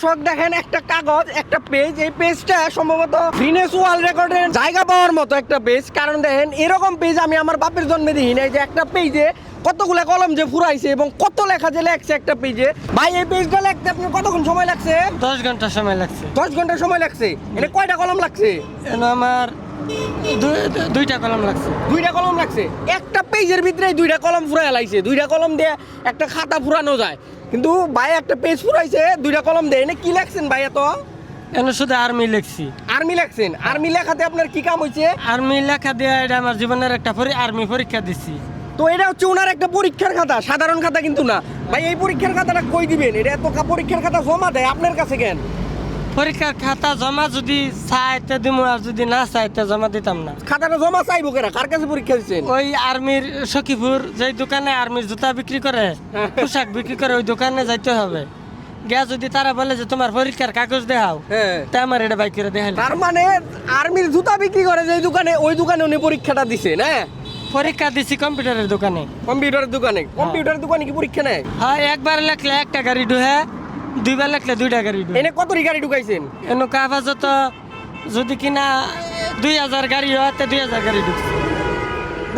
দর্শক দেখেন একটা কাগজ একটা পেজ এই পেজটা সম্ভবত গ্রিনেস ওয়ার্ল্ড রেকর্ডের জায়গা পাওয়ার মতো একটা পেজ কারণ দেখেন এরকম পেজ আমি আমার বাপের জন্মে দেখি নাই যে একটা পেজে কতগুলা কলম যে ফুরাইছে এবং কত লেখা যে লেখছে একটা পেজে ভাই এই পেজটা লিখতে আপনার কতক্ষণ সময় লাগছে? দশ ঘণ্টা সময় লাগছে। দশ ঘণ্টা সময় লাগছে। এটা কয়টা কলম লাগছে? আমার দুইটা কলম লাগছে। দুইটা কলম লাগছে। একটা পেজের ভিতরে দুইটা কলম ফুরাই লাইছে। দুইটা কলম দিয়ে একটা খাতা ফুরানো যায়। কিন্তু ভাই একটা পেজ ফুরাইছে দুইটা কলম দেয়। না কি লেখছেন ভাই এত? এন শুধু আর্মি লিখছি। আর্মি লেখছেন। আর্মি লেখাতে আপনার কি কাম হয়েছে আর্মি লেখা দেয়া এটা আমার জীবনের একটা আর্মি পরীক্ষা দিছি। তো এটা হচ্ছে ওনার একটা পরীক্ষার খাতা সাধারণ খাতা কিন্তু না। ভাই এই পরীক্ষার খাতাটা কই দিবেন? এটা এত পরীক্ষার খাতা জমা দেয় আপনার কাছে কেন? পরীক্ষার খাতা জমা যদি চাইতে দিমু আর যদি না চাইতে জমা দিতাম না। খাতাটা জমা চাইব কেনা কার কাছে পরীক্ষা দিচ্ছেন ওই আর্মির সখীপুর যে দোকানে আর্মির জুতা বিক্রি করে পোশাক বিক্রি করে ওই দোকানে যাইতে হবে। গিয়া যদি তারা বলে যে তোমার পরীক্ষার কাগজ দেখাও হ্যাঁ। তা আমার এটা বাইক করে দেখাইল। তার মানে আর্মির জুতা বিক্রি করে যে দোকানে ওই দোকানে উনি পরীক্ষাটা দিছে না? পরীক্ষা দিছি কম্পিউটারের দোকানে। কম্পিউটারের দোকানে। কম্পিউটারের দোকানে কি পরীক্ষা নেয়? হ্যাঁ একবার লেখলে একটা গাড়ি ঢুহে দুইবার লেখলে দুইটা গাড়ি এনে কত গাড়ি ঢুকাইছেন? এনো কাগজত যদি কিনা দুই হাজার গাড়ি হয় তে দুই হাজার গাড়ি ঢুকছে।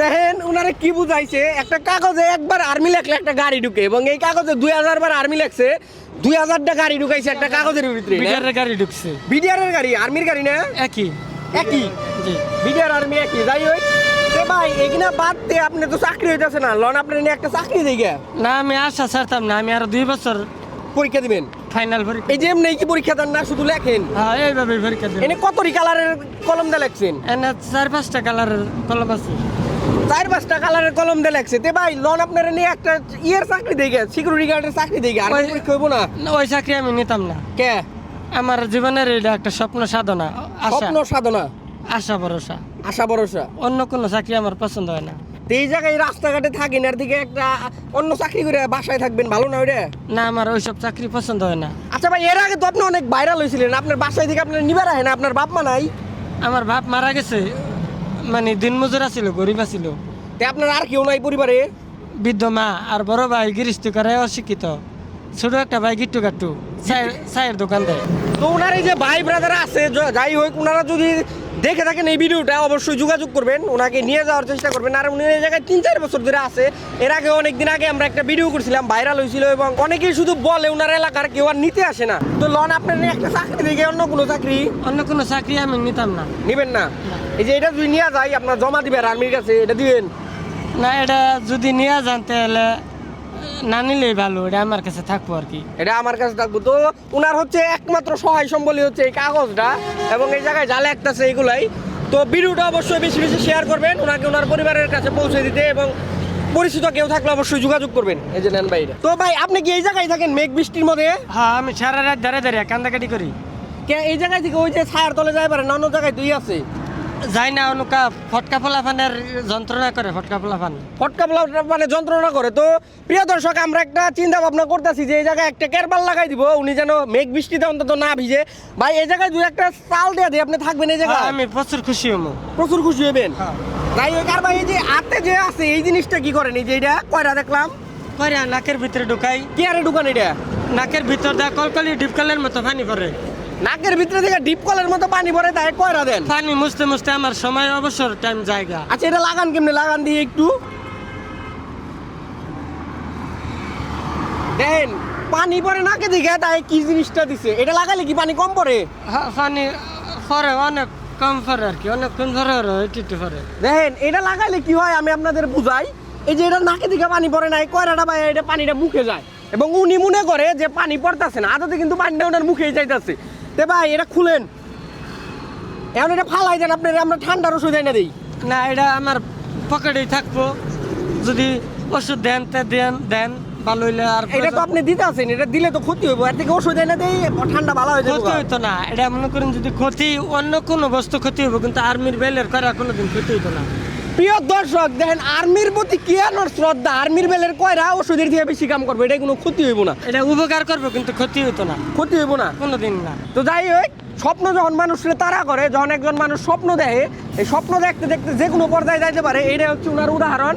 দেখেন উনারে কি বুঝাইছে? একটা কাগজে একবার আর্মি লেখলে একটা গাড়ি ঢুকে এবং এই কাগজে দুই হাজার বার আর্মি লেখছে দুই হাজারটা গাড়ি ঢুকাইছে একটা কাগজের ভিতরে বিটারের গাড়ি ঢুকছে। বিডিআরের গাড়ি আর্মির গাড়ি না? একই। একই? জি। বিডিআর আর্মি একই যাই হোক। এ ভাই এখানে বাদ দিয়ে আপনি তো চাকরি হইতেছে না। লন আপনি একটা চাকরি দিকে না আমি আশা ছাড়তাম না আমি আর দুই বছর পরীক্ষা দিবেন? ফাইনাল পরীক্ষা এই যে এমনি কি পরীক্ষা দেন না শুধু লেখেন? হ্যাঁ এইভাবে পরীক্ষা দেব এনে কত কালারের কলম দিয়ে লেখছেন? এনে চার পাঁচটা কালারের কলম আছে। চার পাঁচটা কালারের কলম দিয়ে লেখছে। তে ভাই লন আপনার নিয়ে একটা ইয়ের চাকরি দিকে সিকিউরিটি গার্ডের চাকরি দিকে আর পরীক্ষা হইব না? না, ওই চাকরি আমি নিতাম না। কে? আমার জীবনের এটা একটা স্বপ্ন সাধনা স্বপ্ন সাধনা? আশা ভরসা। আশা ভরসা। অন্য কোনো চাকরি আমার পছন্দ হয় না। তো এই জায়গায় রাস্তাঘাটে থাকেন আর দিকে একটা অন্য চাকরি করে বাসায় থাকবেন ভালো না ওইটা? না আমার ওইসব চাকরি পছন্দ হয় না। আচ্ছা ভাই এর আগে তো আপনি অনেক ভাইরাল হয়েছিলেন আপনার বাসায় থেকে আপনার নিবার আহে না আপনার বাপ মা নাই? আমার বাপ মারা গেছে মানে দিন মজুরা ছিল গরিব ছিল তে আপনার আর কেউ নাই পরিবারে? বৃদ্ধ মা আর বড় ভাই গৃহস্থ করে অশিক্ষিত। ছোট একটা ভাই গিট্টু গাট্টু চায়ের দোকান দেয়। তো ওনার এই যে ভাই ব্রাদার আছে যাই হোক ওনারা যদি দেখে থাকেন এই ভিডিওটা অবশ্যই যোগাযোগ করবেন ওনাকে নিয়ে যাওয়ার চেষ্টা করবেন। আর উনি এই জায়গায় তিন চার বছর ধরে আছে। এর আগে অনেক দিন আগে আমরা একটা ভিডিও করছিলাম ভাইরাল হয়েছিল এবং অনেকেই শুধু বলে ওনার এলাকার কেউ আর নিতে আসে না। তো লন আপনার নিয়ে একটা চাকরি দেখে অন্য কোনো চাকরি? অন্য কোনো চাকরি আমি নিতাম না। নিবেন না? এই যে এটা যদি নিয়ে যাই আপনার জমা দিবেন আর্মির কাছে এটা দিবেন? না এটা যদি নিয়ে যান তাহলে না নিলেই ভালো এটা আমার কাছে থাকব আর কি। এটা আমার কাছে থাকব। তো ওনার হচ্ছে একমাত্র সহায় সম্বলই হচ্ছে এই কাগজটা এবং এই জায়গায় যা লেখতেছে এগুলাই তো ভিডিওটা অবশ্যই বেশি বেশি শেয়ার করবেন ওনাকে ওনার পরিবারের কাছে পৌঁছে দিতে এবং পরিচিত কেউ থাকলে অবশ্যই যোগাযোগ করবেন এই যে নেন ভাই তো ভাই আপনি কি এই জায়গায় থাকেন মেঘ বৃষ্টির মধ্যে? হ্যাঁ আমি সারা রাত দাঁড়িয়ে দাঁড়িয়ে কান্দাকাটি করি। কে এই জায়গায় থেকে ওই যে ছায়ার তলে যায় পারে অন্য জায়গায় দুই আছে? যাই না অনুকা ফটকা ফলাফানের যন্ত্রণা করে ফটকা ফলাফান। ফটকা বলা মানে যন্ত্রণা করে। তো প্রিয় দর্শক আমরা একটা চিন্তা ভাবনা করতেছি যে এই জায়গায় একটা কেরবাল লাগাই দিব উনি যেন মেঘ বৃষ্টিতে অন্তত না ভিজে। ভাই এই জায়গায় দুই একটা চাল দিয়ে আপনি থাকবেন এই জায়গায়? হ্যাঁ, আমি প্রচুর খুশি হব। প্রচুর খুশি হবেন? হ্যাঁ। যাই হোক আর ভাই এই যে হাতে যে আছে এই জিনিসটা কি করেন? এই যে এটা কয়টা দেখলাম? করে নাকের ভিতরে ঢুকাই। কি আরে ঢুকান এটা নাকের ভিতর দা কলকলি ডিপকলের মতো পানি পড়ে। নাকের ভিতরে থেকে ডিপ কলের মতো পানি পড়ে তাই কয়রা দেন? পানি মুছতে মুছতে আমার সময় অবসর টাইম জায়গা। আচ্ছা এটা লাগান কেমনে? লাগান দিয়ে একটু। দেন পানি পরে নাকে দিকে তাই কি জিনিসটা দিছে? এটা লাগালে কি পানি কম পড়ে? হ্যাঁ, পানি পরে অনেক কম পরে আর কি অনেকক্ষণ ধরে একটু একটু পরে দেখেন এটা লাগাইলে কি হয় আমি আপনাদের বুঝাই। এই যে এটা নাকে দিকে পানি পড়ে নাই কয়রাটা ভাই এটা পানিটা মুখে যায়। এবং উনি মনে করে যে পানি পড়তেছে না আদতে কিন্তু পানিটা ওনার মুখেই যাইতেছে। তে ভাই এটা খুলেন। এখন এটা ফালাই দেন আপনার আমরা ঠান্ডার ওষুধ এনে দিই। না এটা আমার পকেটেই থাকব। যদি ওষুধ দেন তে দেন দেন ভালো হইলে আর এটা তো আপনি দিতে আছেন এটা দিলে তো ক্ষতি হইব। এর থেকে ওষুধ এনে দেই ঠান্ডা ভালো হয়ে ক্ষতি হইতো না। এটা মনে করেন যদি ক্ষতি অন্য কোনো বস্তু ক্ষতি হইব কিন্তু আর্মির বেলের করা কোনোদিন ক্ষতি হইতো না। প্রিয় দর্শক দেখেন আর্মির প্রতি কি আনোর শ্রদ্ধা? আর্মির বেলের কয়রা ওষুধের দিয়ে বেশি কাম করবে? এটা কোনো ক্ষতি হইব না। এটা উপকার করবে কিন্তু ক্ষতি হইতো না। ক্ষতি হইব না? কোনোদিন না। তো যাই হোক স্বপ্ন যখন মানুষের তারা করে যখন একজন মানুষ স্বপ্ন দেখে এই স্বপ্ন দেখতে দেখতে যে কোনো পর্যায়ে যাইতে পারে এটা হচ্ছে ওনার উদাহরণ।